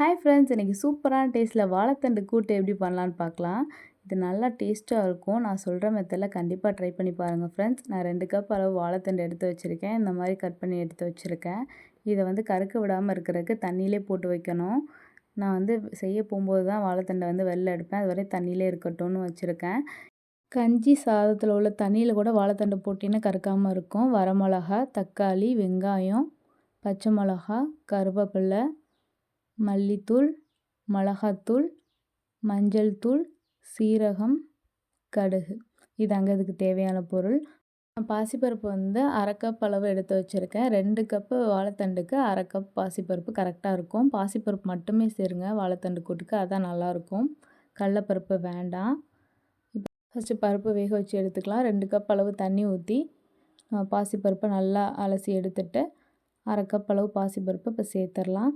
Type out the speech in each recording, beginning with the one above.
Hi friends இன்றைக்கி சூப்பரான டேஸ்ட்டில் வாழைத்தண்டு கூட்டு எப்படி பண்ணலான்னு பார்க்கலாம். இது நல்லா டேஸ்ட்டாக இருக்கும். நான் சொல்கிற மெத்தடில் கண்டிப்பாக ட்ரை பண்ணி பாருங்கள் ஃப்ரெண்ட்ஸ் நான் ரெண்டு கப் அளவு வாழைத்தண்டு எடுத்து வச்சுருக்கேன். இந்த மாதிரி கட் பண்ணி எடுத்து வச்சுருக்கேன். இதை வந்து கருக்க விடாமல் இருக்கிறதுக்கு தண்ணியிலே போட்டு வைக்கணும். நான் வந்து செய்ய போகும்போது தான் வாழைத்தண்டை வந்து வெளில எடுப்பேன். அது வரை தண்ணியிலே இருக்கட்டும்னு வச்சுருக்கேன். கஞ்சி சாதத்தில் உள்ள தண்ணியில் கூட வாழைத்தண்டு போட்டிங்கன்னா கறக்காமல் இருக்கும். வரமிளகா தக்காளி வெங்காயம் பச்சை மிளகா கருவேப்பில்லை மல்லித்தூள் மிளகாத்தூள் மஞ்சள் தூள் சீரகம் கடுகு. இதாங்க இதுக்கு தேவையான பொருள். பாசிப்பருப்பு வந்து அரை கப் அளவு எடுத்து வச்சுருக்கேன். ரெண்டு கப்பு வாழைத்தண்டுக்கு அரை கப் பாசிப்பருப்பு கரெக்டாக இருக்கும். பாசிப்பருப்பு மட்டுமே சேருங்க வாழைத்தண்டு கூட்டுக்கு. அதான் நல்லாயிருக்கும் கடலப்பருப்பு வேண்டாம். ஃபஸ்ட்டு பருப்பு வேக வச்சு எடுத்துக்கலாம். ரெண்டு கப் அளவு தண்ணி ஊற்றி பாசிப்பருப்பை நல்லா அலசி எடுத்துட்டு அரை கப் அளவு பாசிப்பருப்பு இப்போ சேர்த்துடலாம்.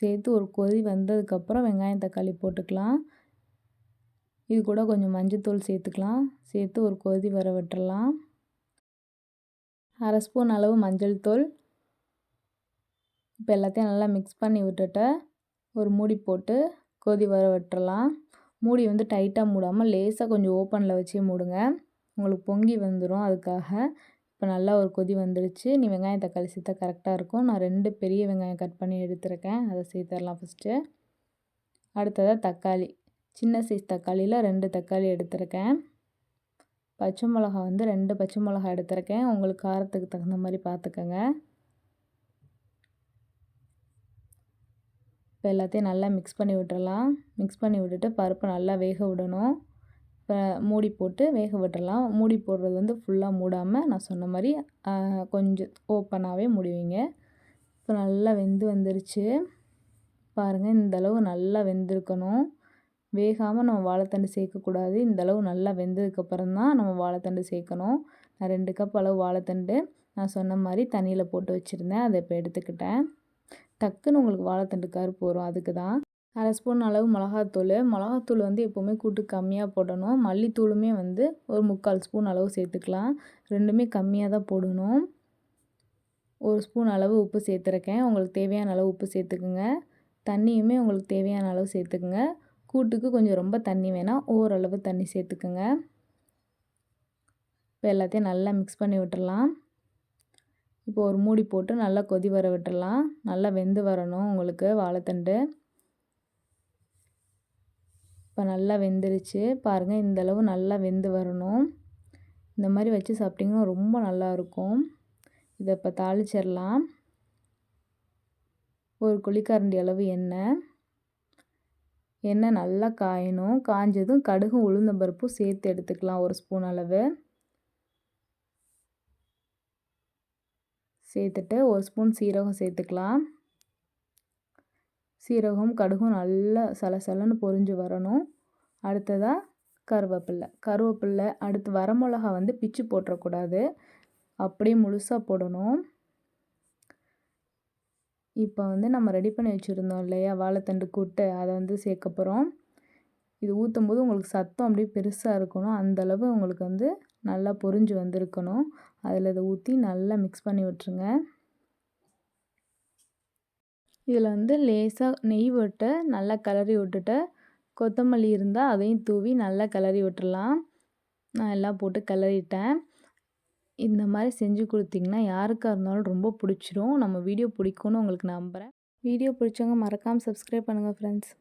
சேர்த்து ஒரு கொதி வந்ததுக்கப்புறம் வெங்காயம் தக்காளி போட்டுக்கலாம். இது கூட கொஞ்சம் மஞ்சத்தூள் சேர்த்துக்கலாம். சேர்த்து ஒரு கொதி வர விட்டுறலாம். அரை ஸ்பூன் அளவு மஞ்சள் தூள். இப்போ எல்லாத்தையும் நல்லா மிக்ஸ் பண்ணி விட்டுட்டு ஒரு மூடி போட்டு கொதி வர விட்டுறலாம். மூடி வந்து டைட்டாக மூடாமல் லேசாக கொஞ்சம் ஓப்பனில் வச்சே மூடுங்க. உங்களுக்கு பொங்கி வந்துடும் அதுக்காக. இப்போ நல்லா ஒரு கொதி வந்துடுச்சு நீ வெங்காயம் தக்காளி சேர்த்தா கரெக்டாக இருக்கும். நான் ரெண்டு பெரிய வெங்காயம் கட் பண்ணி எடுத்துருக்கேன். அதை சேர்த்துடலாம் ஃபஸ்ட்டு அடுத்ததாக தக்காளி. சின்ன சைஸ் தக்காளியில் ரெண்டு தக்காளி எடுத்திருக்கேன். பச்சை மிளகா வந்து ரெண்டு பச்சை மிளகா எடுத்திருக்கேன். உங்களுக்கு காரத்துக்கு தகுந்த மாதிரி பார்த்துக்கோங்க. இப்போ எல்லாத்தையும் நல்லா மிக்ஸ் பண்ணி விட்டுறலாம். மிக்ஸ் பண்ணி விட்டுட்டு பருப்பு நல்லா வேக விடணும். இப்போ மூடி போட்டு வேக விட்டுறலாம். மூடி போடுறது வந்து ஃபுல்லாக மூடாமல் நான் சொன்ன மாதிரி கொஞ்சம் ஓப்பனாகவே முடிவிங்க. இப்போ நல்லா வெந்து வந்துருச்சு. பாருங்கள் இந்தளவு நல்லா வெந்திருக்கணும். வேகாமல் நம்ம வாழைத்தண்டு சேர்க்கக்கூடாது. இந்தளவு நல்லா வெந்ததுக்கப்புறம் தான் நம்ம வாழைத்தண்டு சேர்க்கணும். நான் ரெண்டு கப் அளவு வாழைத்தண்டு நான் சொன்ன மாதிரி தண்ணியில் போட்டு வச்சுருந்தேன். அதை இப்போ எடுத்துக்கிட்டேன். டக்குன்னு உங்களுக்கு வாழைத்தண்டு கருப்பு வரும். அதுக்கு தான் அரை ஸ்பூன் அளவு மிளகாத்தூள். மிளகாத்தூள் வந்து எப்போவுமே கூட்டு கம்மியாக போடணும். மல்லித்தூளுமே வந்து ஒரு முக்கால் ஸ்பூன் அளவு சேர்த்துக்கலாம். ரெண்டுமே கம்மியாக தான் போடணும். ஒரு ஸ்பூன் அளவு உப்பு சேர்த்துருக்கேன். உங்களுக்கு தேவையான அளவு உப்பு சேர்த்துக்குங்க. தண்ணியுமே உங்களுக்கு தேவையான அளவு சேர்த்துக்குங்க. கூட்டுக்கு கொஞ்சம் ரொம்ப தண்ணி வேணால் ஓரளவு தண்ணி சேர்த்துக்குங்க. இப்போ எல்லாத்தையும் நல்லா மிக்ஸ் பண்ணி விட்டுடலாம். இப்போ ஒரு மூடி போட்டு நல்லா கொதி வர விட்டுடலாம். நல்லா வெந்து வரணும் உங்களுக்கு வாழைத்தண்டு. இப்போ நல்லா வெந்துருச்சு. பாருங்கள் இந்தளவு நல்லா வெந்து வரணும். இந்த மாதிரி வச்சு சாப்பிட்டிங்கன்னா ரொம்ப நல்லாயிருக்கும் இதை இப்போ தாளிச்சிடலாம். ஒரு குழிக்கரண்டி அளவு எண்ணெய். எண்ணெய் நல்லா காயணும். காஞ்சதும் கடுகும் உளுந்தம்பருப்பும் சேர்த்து எடுத்துக்கலாம் ஒரு ஸ்பூன் அளவு. சேர்த்துட்டு ஒரு ஸ்பூன் சீரகம் சேர்த்துக்கலாம். சீரகம் கடுகும் நல்லா சலசலன்னு பொரிஞ்சு வரணும். அடுத்ததாக கருவேப்பில்லை. கருவேப்பில்லை அடுத்து வரமிளகா வந்து பிச்சு போட்டுறக்கூடாது. அப்படியே முழுசாக போடணும். இப்போ வந்து நம்ம ரெடி பண்ணி வச்சுருந்தோம் இல்லையா? வாழைத்தண்டு கூட்டு அதை வந்து சேர்க்க போகிறோம் இது ஊற்றும் போது உங்களுக்கு சத்தம் அப்படியே பெருசாக இருக்கணும். அந்தளவு உங்களுக்கு வந்து நல்லா பொரிஞ்சு வந்திருக்கணும். அதில் இதை ஊற்றி நல்லா மிக்ஸ் பண்ணி விட்டுருங்க. இதில் வந்து லேசாக நெய் விட்டு நல்லா கிளறி விட்டுட்டு. கொத்தமல்லி இருந்தால் அதையும் தூவி நல்லா கிளறி விட்டுடலாம். நான் எல்லாம் போட்டு கிளறிட்டேன். இந்த மாதிரி செஞ்சு கொடுத்திங்கன்னா யாருக்காக இருந்தாலும் ரொம்ப பிடிச்சிரும். நம்ம வீடியோ பிடிக்கும்னு உங்களுக்கு நம்புகிறேன் வீடியோ பிடிச்சவங்க மறக்காமல் சப்ஸ்கிரைப் பண்ணுங்கள் ஃப்ரெண்ட்ஸ்